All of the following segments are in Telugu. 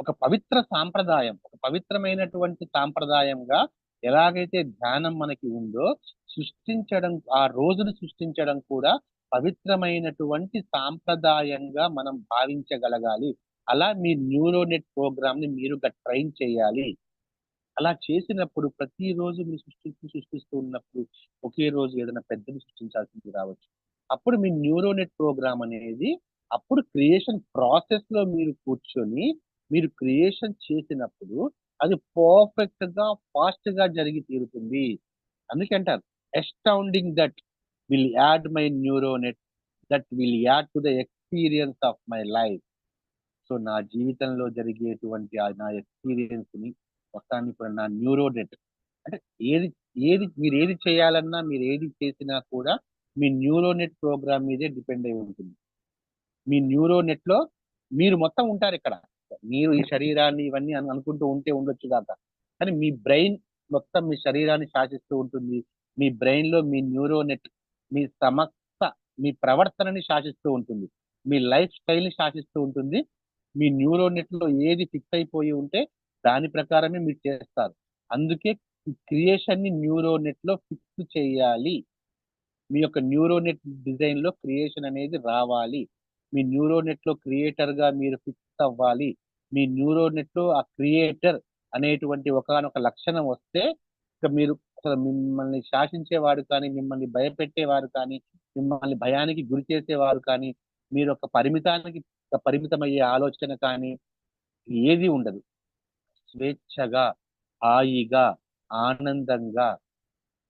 ఒక పవిత్ర సాంప్రదాయం ఒక పవిత్రమైనటువంటి సాంప్రదాయంగా ఎలాగైతే ధ్యానం మనకి ఉందో సృష్టించడం ఆ రోజును సృష్టించడం కూడా పవిత్రమైనటువంటి సాంప్రదాయంగా మనం భావించగలగాలి. అలా మీ న్యూరోనెట్ ప్రోగ్రామ్ని మీరు ట్రైన్ చేయాలి. అలా చేసినప్పుడు ప్రతిరోజు మీరు సృష్టిస్తూ సృష్టిస్తూ ఉన్నప్పుడు ఒకే రోజు ఏదైనా పెద్దది సృష్టించాల్సింది రావచ్చు. అప్పుడు మీ న్యూరోనెట్ ప్రోగ్రామ్ అనేది అప్పుడు క్రియేషన్ ప్రాసెస్లో మీరు కూర్చొని మీరు క్రియేషన్ చేసినప్పుడు అది పర్ఫెక్ట్గా ఫాస్ట్గా జరిగి తీరుతుంది. అందుకే అంటారు astounding that will add my neuronet that will add to the experience of my life so నా జీవితంలో జరిగేటువంటి ఆ నా ఎక్స్పీరియన్స్ని మొత్తాన్ని కూడా నా న్యూరోనెట్ అంటే ఏది ఏది మీరు ఏది చేయాలన్నా మీరు ఏది చేసినా కూడా మీ న్యూరోనెట్ ప్రోగ్రామ్ మీదే డిపెండ్ అయి ఉంటుంది. మీ న్యూరోనెట్లో మీరు మొత్తం ఉంటారు ఇక్కడ. మీరు ఈ శరీరాన్ని ఇవన్నీ అని అనుకుంటూ ఉంటే ఉండొచ్చు కాక. కానీ మీ బ్రెయిన్ మొత్తం మీ శరీరాన్ని శాసిస్తూ ఉంటుంది. మీ బ్రెయిన్లో మీ న్యూరోనెట్ మీ సమస్త మీ ప్రవర్తనని శాసిస్తూ ఉంటుంది. మీ లైఫ్ స్టైల్ని శాసిస్తూ ఉంటుంది. మీ న్యూరోనెట్లో ఏది ఫిక్స్ అయిపోయి ఉంటే దాని ప్రకారమే మీరు చేస్తారు. అందుకే క్రియేషన్ని న్యూరోనెట్లో ఫిక్స్ చేయాలి. మీ యొక్క న్యూరోనెట్ డిజైన్లో క్రియేషన్ అనేది రావాలి. మీ న్యూరోనెట్లో క్రియేటర్గా మీరు ఫిక్స్ అవ్వాలి. మీ న్యూరోనెట్లో ఆ క్రియేటర్ అనేటువంటి ఒకనొక లక్షణం వస్తే ఇక మీరు అసలు మిమ్మల్ని శాసించేవారు కానీ మిమ్మల్ని భయపెట్టేవారు కానీ మిమ్మల్ని భయానికి గురి చేసేవారు కానీ మీరు ఒక పరిమితానికి పరిమితమయ్యే ఆలోచన కానీ ఏది ఉండదు. స్వేచ్ఛగా హాయిగా ఆనందంగా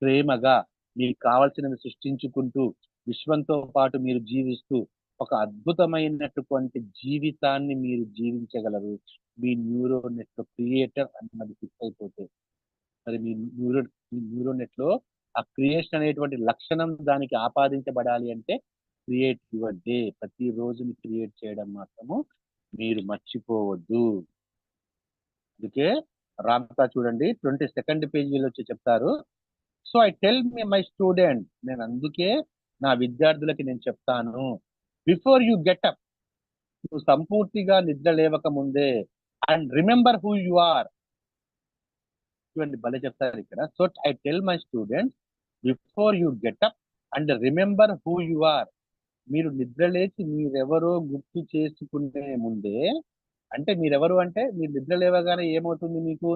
ప్రేమగా మీకు కావలసినవి సృష్టించుకుంటూ విశ్వంతో పాటు మీరు జీవిస్తూ ఒక అద్భుతమైనటువంటి జీవితాన్ని మీరు జీవించగలరు. మీ న్యూరో నెట్ క్రియేటర్ అన్నది ఫిక్స్ అయిపోతే. మరి మీ న్యూరో మీ న్యూరో నెట్లో ఆ క్రియేషన్ అనేటువంటి లక్షణం దానికి ఆపాదించబడాలి అంటే క్రియేట్ యువర్ డే ప్రతి రోజుని క్రియేట్ చేయడం మాత్రము మీరు మర్చిపోవద్దు. అందుకే రామ్తా చూడండి ట్వంటీ సెకండ్ పేజీలో వచ్చి చెప్తారు. So I tell me my student నేను అందుకే నా విద్యార్థులకి నేను చెప్తాను. బిఫోర్ యు గెటప్ నువ్వు సంపూర్తిగా నిద్ర లేవక ముందే and remember who you are చూడండి భలే చెప్తారు ఇక్కడ. So I tell my students before you get up and remember who you are మీరు నిద్ర లేచి మీరెవరో గుర్తు చేసుకునే ముందే అంటే మీరెవరు అంటే మీరు నిద్ర లేవగానే ఏమవుతుంది మీకు?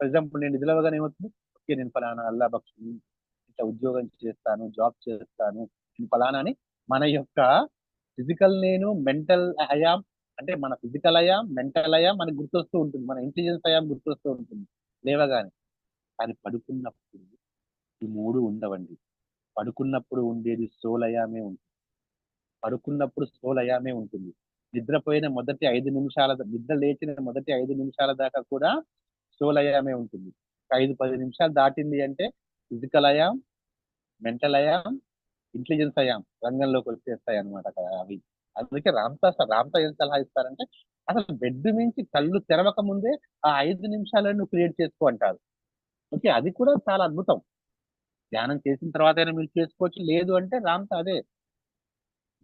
ఫర్ ఎగ్జాంపుల్ నేను నిద్ర లేవగానే ఏమవుతుంది? ఓకే నేను ఫలానా అల్లా బక్షుని ఇట్లా ఉద్యోగం చేస్తాను జాబ్ చేస్తాను నేను ఫలానా అని మన యొక్క ఫిజికల్ నేను మెంటల్ అయాం అంటే మన ఫిజికల్ అయాం మెంటల్ అయాం మనకు గుర్తొస్తూ ఉంటుంది. మన ఇంటెలిజెన్స్ అయాం గుర్తొస్తూ ఉంటుంది. లేవగానే. కానీ పడుకున్నప్పుడు ఈ మూడు ఉండవండి. పడుకున్నప్పుడు ఉండేది సోలయామే ఉంటుంది. పడుకున్నప్పుడు సోలయామే ఉంటుంది. నిద్రపోయిన మొదటి ఐదు నిమిషాల నిద్ర లేచిన మొదటి ఐదు నిమిషాల దాకా కూడా సోలయామే ఉంటుంది. ఐదు పది నిమిషాలు దాటింది అంటే ఫిజికల్ అయాం మెంటల్ అయాం ఇంటెలిజెన్స్ అయాం రంగంలోకి వచ్చేస్తాయి అనమాట అవి. అందుకే రామ్తా రామ్తా ఏం సలహా ఇస్తారంటే అసలు బెడ్ నుంచి కళ్ళు తెరవక ముందే ఆ ఐదు నిమిషాలను నువ్వు క్రియేట్ చేసుకో అంటారు. ఓకే అది కూడా చాలా అద్భుతం. ధ్యానం చేసిన తర్వాత అయినా మీరు చేసుకోవచ్చు. లేదు అంటే రామ్తా అదే.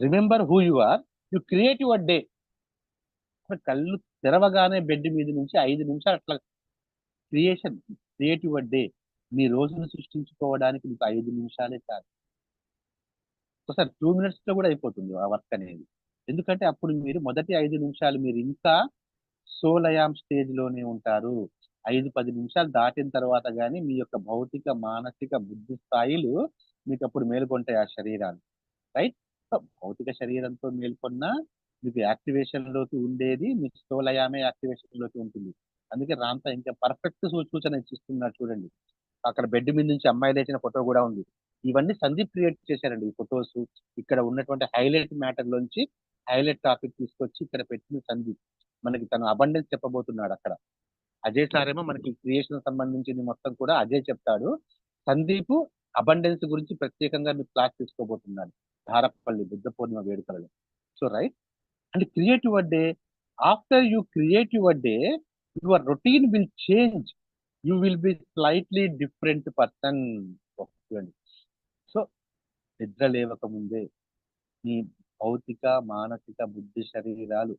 Remember who you are. You create your day. కళ్ళు తెరవగానే బెడ్ మీద నుంచి ఐదు నిమిషాలు అట్లా క్రియేషన్ క్రియేట్ యువర్ డే. మీ రోజును సృష్టించుకోవడానికి మీకు ఐదు నిమిషాలే చాలు. ఒకసారి టూ మినిట్స్లో కూడా అయిపోతుంది ఆ వర్క్ అనేది. ఎందుకంటే అప్పుడు మీరు మొదటి ఐదు నిమిషాలు మీరు ఇంకా సోలయాం స్టేజ్లోనే ఉంటారు. ఐదు పది నిమిషాలు దాటిన తర్వాత కానీ మీ యొక్క భౌతిక మానసిక బుద్ధి స్థాయిలు మీకు అప్పుడు మేల్కొంటాయి ఆ శరీరాన్ని రైట్? భౌతిక శరీరంతో మేల్కొన్న మీకు యాక్టివేషన్లోకి ఉండేది మీ స్థూలయామే యాక్టివేషన్లోకి ఉంటుంది. అందుకే రాంతా ఇంకా పర్ఫెక్ట్ సూచన ఇచ్చిస్తున్నారు చూడండి. అక్కడ బెడ్ మీద నుంచి అమ్మాయి లేచిన ఫోటో కూడా ఉంది. ఇవన్నీ సందీప్ క్రియేట్ చేశారండి ఈ ఫొటోస్. ఇక్కడ ఉన్నటువంటి హైలైట్ మ్యాటర్ లోంచి హైలైట్ టాపిక్ తీసుకొచ్చి ఇక్కడ పెట్టిన సందీప్. మనకి తను అబండెన్స్ చెప్పబోతున్నాడు అక్కడ. అజయ్ సార్ ఏమో మనకి క్రియేషన్ సంబంధించింది మొత్తం కూడా అజయ్ చెప్తాడు. సందీప్ అబండెన్స్ గురించి ప్రత్యేకంగా మీకు క్లాస్ తీసుకోబోతున్నాడు. Dharapalli Buddha Purnima వేడుకలలో. So right? And create your day. After you create your day your routine will change. You will be slightly different person. చూడండి నిద్ర లేవక ముందే భౌతిక మానసిక బుద్ధి శరీరాలు